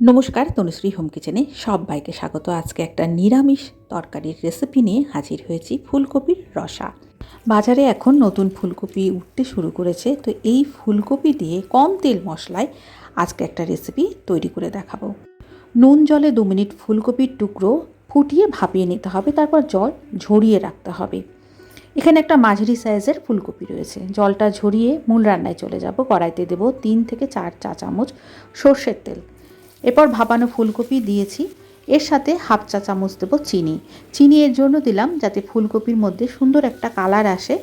নমস্কার, তনুশ্রী হোম কিচেনে সব বাইকে স্বাগত। আজকে একটা নিরামিষ তরকারির রেসিপি নিয়ে হাজির হয়েছি ফুলকপির রসা। বাজারে এখন নতুন ফুলকপি উঠতে শুরু করেছে, তো এই ফুলকপি দিয়ে কম তেল মশলায় আজকে একটা রেসিপি তৈরি করে দেখাবো। নুন জলে দু মিনিট ফুলকপির টুকরো ফুটিয়ে ভাপিয়ে নিতে হবে, তারপর জল ঝরিয়ে রাখতে হবে। এখানে একটা মাঝারি সাইজের ফুলকপি রয়েছে। জলটা ঝরিয়ে মূল রান্নায় চলে যাব। কড়াইতে দেব তিন থেকে চার চা চামচ সর্ষের তেল। এরপর ভাপানো ফুলকপি দিয়েছি। এর সাথে হাফ চা চামচ দেবো চিনি। চিনি এর জন্য দিলাম যাতে ফুলকপির মধ্যে সুন্দর একটা কালার আসে।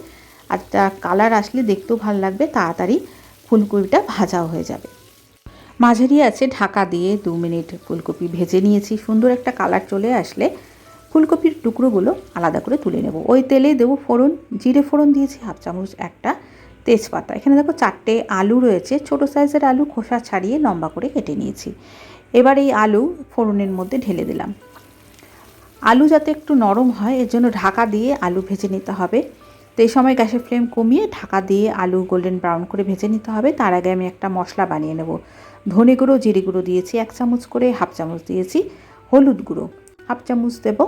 আর তা কালার আসলে দেখতেও ভালো লাগবে, তাড়াতাড়ি ফুলকপিটা ভাজাও হয়ে যাবে। মাঝারি আছে, ঢাকা দিয়ে দু মিনিট ফুলকপি ভেজে নিয়েছি। সুন্দর একটা কালার চলে আসলে ফুলকপির টুকরোগুলো আলাদা করে তুলে নেব। ওই তেলে দেবো ফোড়ন। জিরে ফোড়ন দিয়েছি, হাফ চামচ একটা তেজপাতা। এখানে দেখো চারটে আলু রয়েছে। ছোট সাইজের আলু খোসা ছাড়িয়ে লম্বা করে কেটে নিয়েছি। এবার এই আলু ফোড়নের মধ্যে ঢেলে দিলাম। আলু যাতে একটু নরম হয়, এর জন্য ঢাকা দিয়ে আলু ভেজে নিতে হবে। তো এই সময় গ্যাসের ফ্লেম কমিয়ে ঢাকা দিয়ে আলু গোল্ডেন ব্রাউন করে ভেজে নিতে হবে। তার আগে আমি একটা মশলা বানিয়ে নেব। ধনে গুঁড়ো, জিরে গুঁড়ো দিয়েছি, এক চামচ করে হাফ চামচ দিয়েছি। হলুদ গুঁড়ো, হাফ চামচ দেব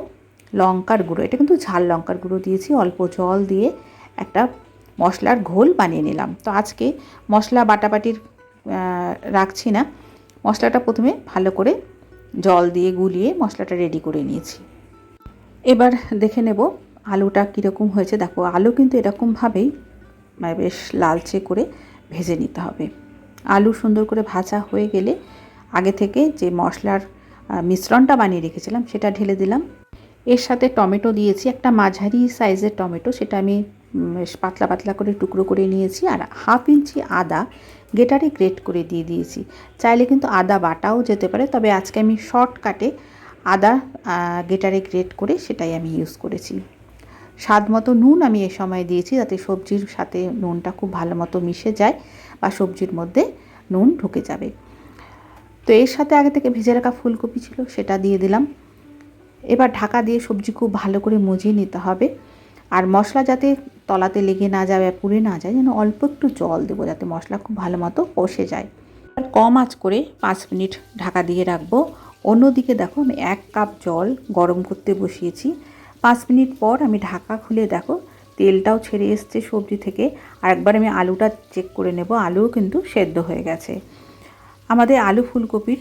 লঙ্কার গুঁড়ো। এটা কিন্তু ঝাল লঙ্কার গুঁড়ো দিয়েছি। অল্প জল দিয়ে একটা মশলার ঘোল বানিয়ে নিলাম। তো আজকে মশলা বাটাবাটির রাখছি না। মশলাটা প্রথমে ভালো করে জল দিয়ে গুলিয়ে মশলাটা রেডি করে নিয়েছি। এবার দেখে নেব আলুটা কীরকম হয়েছে। দেখো, আলু কিন্তু এরকমভাবেই মানে বেশ লালচে করে ভেজে নিতে হবে। আলু সুন্দর করে ভাজা হয়ে গেলে আগে থেকে যে মশলার মিশ্রণটা বানিয়ে রেখেছিলাম সেটা ঢেলে দিলাম। এর সাথে টমেটো দিয়েছি। একটা মাঝারি সাইজের টমেটো, সেটা আমি পাতলা পাতলা করে টুকরো করে নিয়েছি। আর হাফ ইঞ্চি আদা গেটারে গ্রেট করে দিয়ে দিয়েছি। চাইলে কিন্তু আদা বাটাও যেতে পারে, তবে আজকে আমি শর্টকাটে আদা গেটারে গ্রেট করে সেটাই আমি ইউজ করেছি। স্বাদ মতো নুন আমি এ সময় দিয়েছি যাতে সবজির সাথে নুনটা খুব ভালো মতো মিশে যায় বা সবজির মধ্যে নুন ঢুকে যাবে। তো এর সাথে আগে থেকে ভেজে রাখা ফুলকপি ছিল, সেটা দিয়ে দিলাম। এবার ঢাকা দিয়ে সবজি খুব ভালো করে মজিয়ে নিতে হবে। আর মশলা যাতে তলাতে লেগে না যায় বা পুড়ে না যায়, যেন অল্প একটু জল দেবো যাতে মশলা খুব ভালো মতো কষে যায়। কম আঁচ করে পাঁচ মিনিট ঢাকা দিয়ে রাখব। অন্যদিকে দেখো আমি এক কাপ জল গরম করতে বসিয়েছি। পাঁচ মিনিট পর আমি ঢাকা খুলে দেখো, তেলটাও ছেড়ে এসছে সবজি থেকে। আর একবার আমি আলুটা চেক করে নেব, আলুও কিন্তু সেদ্ধ হয়ে গেছে। আমাদের আলু ফুলকপির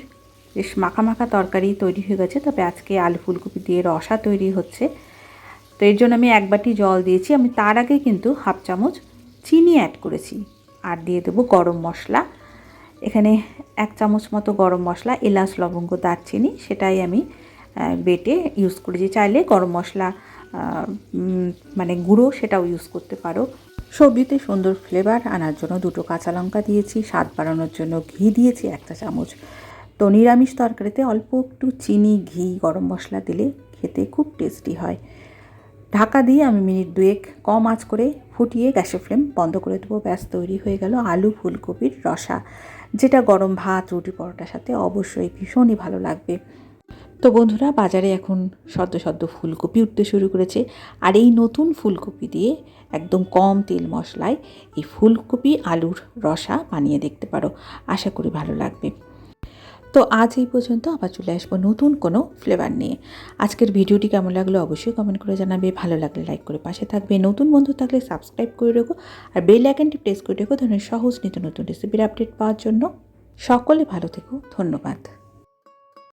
বেশ মাখা মাখা তরকারি তৈরি হয়ে গেছে, তবে আজকে আলু ফুলকপি দিয়ে রসা তৈরি হচ্ছে। তো এর জন্য আমি এক বাটি জল দিয়েছি। আমি তার আগে কিন্তু হাফ চামচ চিনি অ্যাড করেছি। আর দিয়ে দেবো গরম মশলা। এখানে এক চামচ মতো গরম মশলা, এলাচ, লবঙ্গ, দারচিনি সেটাই আমি বেটে ইউজ করেছি। চাইলে গরম মশলা মানে গুঁড়ো সেটাও ইউজ করতে পারো। সবজিতে সুন্দর ফ্লেভার আনার জন্য দুটো কাঁচা লঙ্কা দিয়েছি। স্বাদ বাড়ানোর জন্য ঘি দিয়েছি একটা চামচ। তো নিরামিষ তরকারিতে অল্প একটু চিনি, ঘি, গরম মশলা দিলে খেতে খুব টেস্টি হয়। ঢাকা দিয়ে আমি মিনিট দুয়েক কম আঁচ করে ফুটিয়ে গ্যাসের ফ্লেম বন্ধ করে দেবো। ব্যাস, তৈরি হয়ে গেল আলু ফুলকপির রসা। যেটা গরম ভাত, রুটি, পরোটার সাথে অবশ্যই ভীষণই ভালো লাগবে। তো বন্ধুরা, বাজারে এখন সদ্য সদ্য ফুলকপি উঠতে শুরু করেছে। আর এই নতুন ফুলকপি দিয়ে একদম কম তেল মশলায় এই ফুলকপি, আলুর রসা বানিয়ে দেখতে পারো। আশা করি ভালো লাগবে। তো আজ এই পর্যন্ত আবার চলে আসব নতুন কোনো ফ্লেভার নিয়ে। আজকের ভিডিওটি কেমন লাগল অবশ্যই কমেন্ট করে জানাবে। ভালো লাগলে লাইক করে পাশে থাকবে। নতুন বন্ধু থাকলে সাবস্ক্রাইব করে রেখো আর বেল আইকনটি প্রেস করে রেখো ধরনের সহজ নিত্য নতুন রেসিপির আপডেট পাওয়ার জন্য। সকলে ভালো থেকো। ধন্যবাদ।